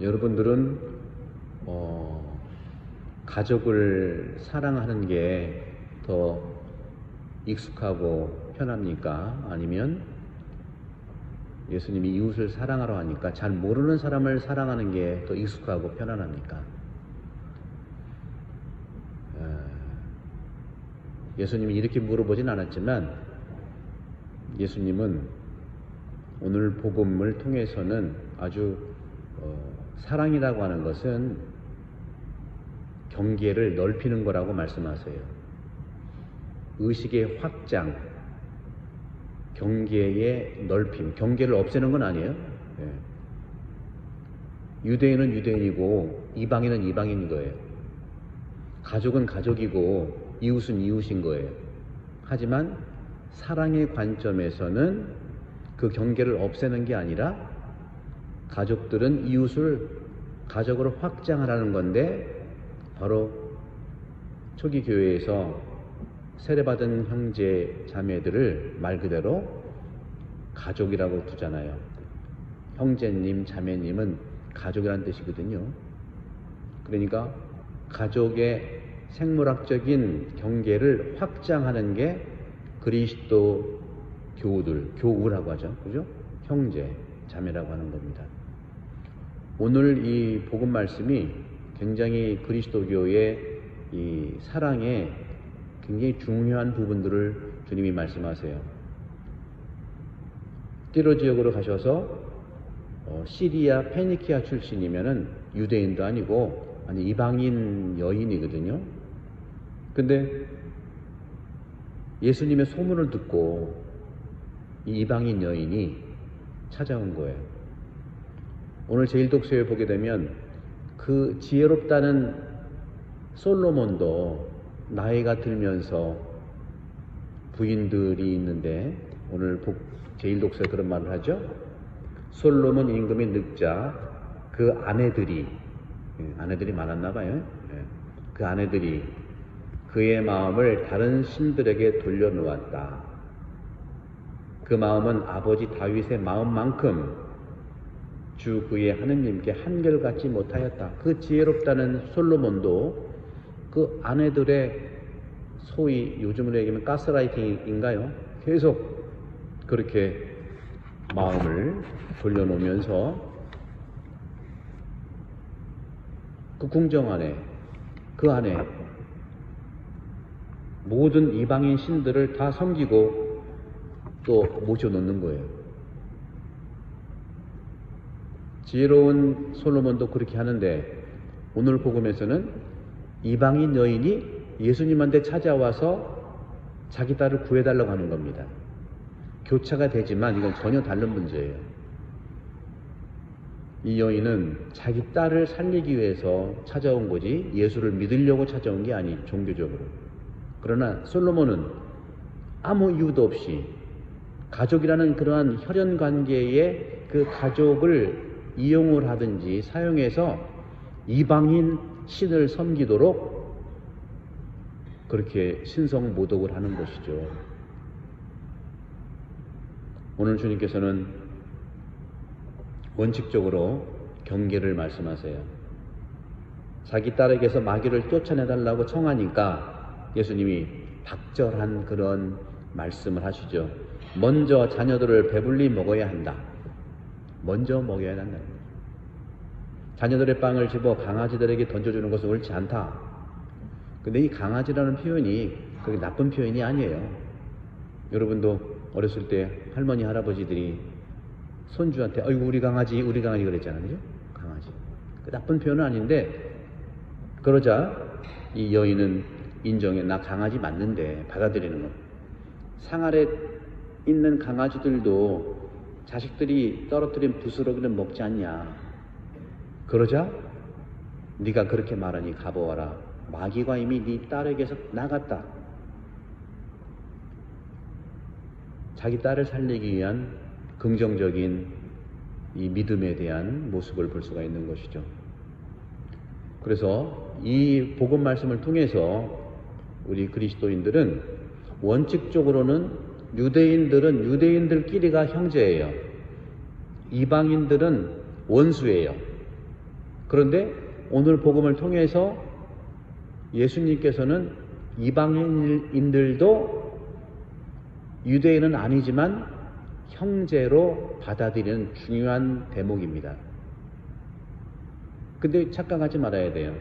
여러분들은 어, 가족을 사랑하는 게 더 익숙하고 편합니까? 아니면 예수님이 이웃을 사랑하러 하니까 잘 모르는 사람을 사랑하는 게 더 익숙하고 편안합니까? 어, 예수님이 이렇게 물어보진 않았지만 예수님은 오늘 복음을 통해서는 아주 어, 사랑이라고 하는 것은 경계를 넓히는 거라고 말씀하세요. 의식의 확장, 경계의 넓힘, 경계를 없애는 건 아니에요. 예. 유대인은 유대인이고 이방인은 이방인인 거예요. 가족은 가족이고 이웃은 이웃인 거예요. 하지만 사랑의 관점에서는 그 경계를 없애는 게 아니라 가족들은 이웃을 가족으로 확장하라는 건데 바로 초기 교회에서 세례받은 형제 자매들을 말 그대로 가족이라고 두잖아요. 형제님, 자매님은 가족이라는 뜻이거든요. 그러니까 가족의 생물학적인 경계를 확장하는 게 그리스도 교우들, 교우라고 하죠. 그죠? 형제, 자매라고 하는 겁니다. 오늘 이 복음 말씀이 굉장히 그리스도교의 이 사랑의 굉장히 중요한 부분들을 주님이 말씀하세요. 띠로 지역으로 가셔서 어, 시리아 페니키아 출신이면은 유대인도 아니고 아니 이방인 여인이거든요. 근데 예수님의 소문을 듣고 이 이방인 여인이 찾아온 거예요. 오늘 제일독서에 보게 되면 그 지혜롭다는 솔로몬도 나이가 들면서 부인들이 있는데 오늘 제일독서에 그런 말을 하죠. 솔로몬 임금의 늑자 그 아내들이 예, 아내들이 많았나 봐요. 예, 그 아내들이 그의 마음을 다른 신들에게 돌려놓았다. 그 마음은 아버지 다윗의 마음만큼 주 그의 하느님께 한결같지 못하였다. 그 지혜롭다는 솔로몬도 그 아내들의 소위 요즘으로 얘기하면 가스라이팅인가요? 계속 그렇게 마음을 돌려놓으면서 그 궁정 안에 그 안에 모든 이방인 신들을 다 섬기고 또 모셔놓는 거예요. 지혜로운 솔로몬도 그렇게 하는데 오늘 복음에서는 이방인 여인이 예수님한테 찾아와서 자기 딸을 구해달라고 하는 겁니다. 교차가 되지만 이건 전혀 다른 문제예요. 이 여인은 자기 딸을 살리기 위해서 찾아온 거지 예수를 믿으려고 찾아온 게 아니 종교적으로. 그러나 솔로몬은 아무 이유도 없이 가족이라는 그러한 혈연 관계의 그 가족을 이용을 하든지 사용해서 이방인 신을 섬기도록 그렇게 신성 모독을 하는 것이죠. 오늘 주님께서는 원칙적으로 경계를 말씀하세요. 자기 딸에게서 마귀를 쫓아내달라고 청하니까 예수님이 박절한 그런 말씀을 하시죠. 먼저 자녀들을 배불리 먹어야 한다. 먼저 먹여야 한다. 자녀들의 빵을 집어 강아지들에게 던져주는 것은 옳지 않다. 근데 이 강아지라는 표현이 그게 나쁜 표현이 아니에요. 여러분도 어렸을 때 할머니, 할아버지들이 손주한테, 어이구, 우리 강아지, 우리 강아지 그랬잖아요. 그죠? 강아지. 그 나쁜 표현은 아닌데, 그러자 이 여인은 인정해. 나 강아지 맞는데, 받아들이는 거. 상 아래 있는 강아지들도 자식들이 떨어뜨린 부스러기는 먹지 않냐. 그러자 네가 그렇게 말하니 가보아라. 마귀가 이미 네 딸에게서 나갔다. 자기 딸을 살리기 위한 긍정적인 이 믿음에 대한 모습을 볼 수가 있는 것이죠. 그래서 이 복음 말씀을 통해서 우리 그리스도인들은 원칙적으로는 유대인들은 유대인들끼리가 형제예요. 이방인들은 원수예요. 그런데 오늘 복음을 통해서 예수님께서는 이방인들도 유대인은 아니지만 형제로 받아들이는 중요한 대목입니다. 근데 착각하지 말아야 돼요.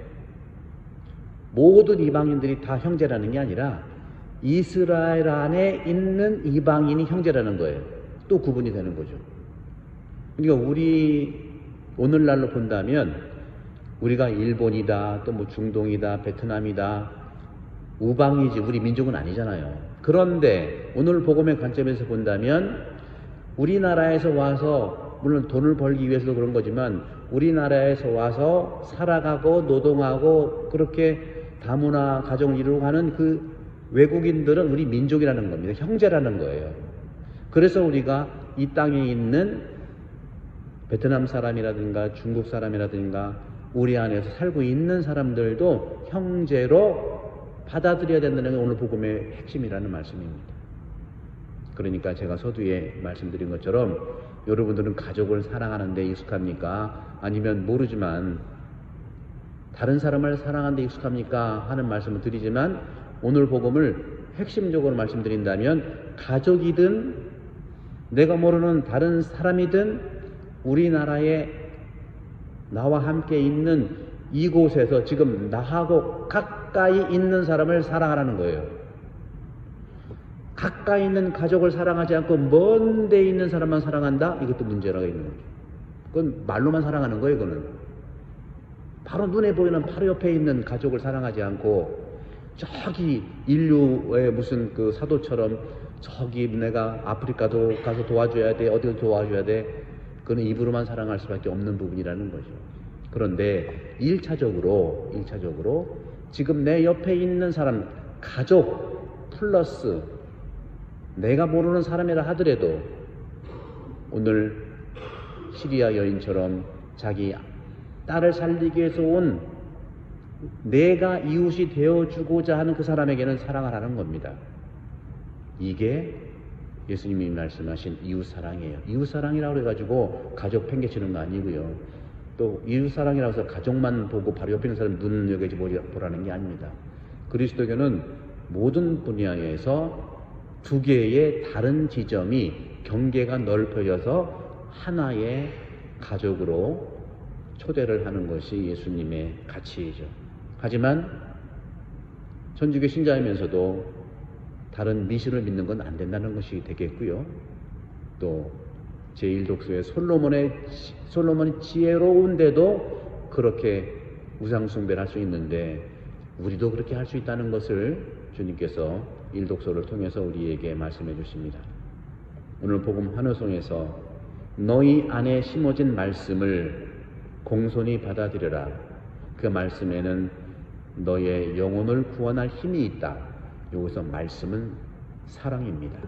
모든 이방인들이 다 형제라는 게 아니라 이스라엘 안에 있는 이방인이 형제라는 거예요. 또 구분이 되는 거죠. 그러니까 우리 오늘날로 본다면 우리가 일본이다, 또 뭐 중동이다, 베트남이다, 우방이지 우리 민족은 아니잖아요. 그런데 오늘 복음의 관점에서 본다면 우리나라에서 와서 물론 돈을 벌기 위해서도 그런 거지만 우리나라에서 와서 살아가고 노동하고 그렇게 다문화 가정을 이루고 하는 그 외국인들은 우리 민족이라는 겁니다. 형제라는 거예요. 그래서 우리가 이 땅에 있는 베트남 사람이라든가 중국 사람이라든가 우리 안에서 살고 있는 사람들도 형제로 받아들여야 된다는 게 오늘 복음의 핵심이라는 말씀입니다. 그러니까 제가 서두에 말씀드린 것처럼 여러분들은 가족을 사랑하는데 익숙합니까? 아니면 모르지만 다른 사람을 사랑하는데 익숙합니까? 하는 말씀을 드리지만 오늘 복음을 핵심적으로 말씀드린다면 가족이든 내가 모르는 다른 사람이든 우리나라에 나와 함께 있는 이곳에서 지금 나하고 가까이 있는 사람을 사랑하라는 거예요. 가까이 있는 가족을 사랑하지 않고 먼 데 있는 사람만 사랑한다? 이것도 문제가 있는 거죠. 그건 말로만 사랑하는 거예요, 그거는. 바로 눈에 보이는 바로 옆에 있는 가족을 사랑하지 않고 저기 인류의 무슨 그 사도처럼 저기 내가 아프리카도 가서 도와줘야 돼, 어디를 도와줘야 돼. 그는 입으로만 사랑할 수밖에 없는 부분이라는 거죠. 그런데 1차적으로, 1차적으로 지금 내 옆에 있는 사람, 가족 플러스 내가 모르는 사람이라 하더라도 오늘 시리아 여인처럼 자기 딸을 살리기 위해서 온 내가 이웃이 되어주고자 하는 그 사람에게는 사랑을 하는 겁니다. 이게 예수님이 말씀하신 이웃사랑이에요. 이웃사랑이라고 해가지고 가족 팽개치는 거 아니고요. 또 이웃사랑이라고 해서 가족만 보고 바로 옆에 있는 사람 눈여겨지 보라는 게 아닙니다. 그리스도교는 모든 분야에서 두 개의 다른 지점이 경계가 넓혀져서 하나의 가족으로 초대를 하는 것이 예수님의 가치이죠. 하지만 천주교 신자이면서도 다른 미신을 믿는 건 안 된다는 것이 되겠고요. 또 제1독서의 솔로몬의 솔로몬이 지혜로운데도 그렇게 우상 숭배를 할 수 있는데 우리도 그렇게 할 수 있다는 것을 주님께서 일독서를 통해서 우리에게 말씀해 주십니다. 오늘 복음 환호송에서 너희 안에 심어진 말씀을 공손히 받아들여라. 그 말씀에는 너의 영혼을 구원할 힘이 있다. 여기서 말씀은 사랑입니다.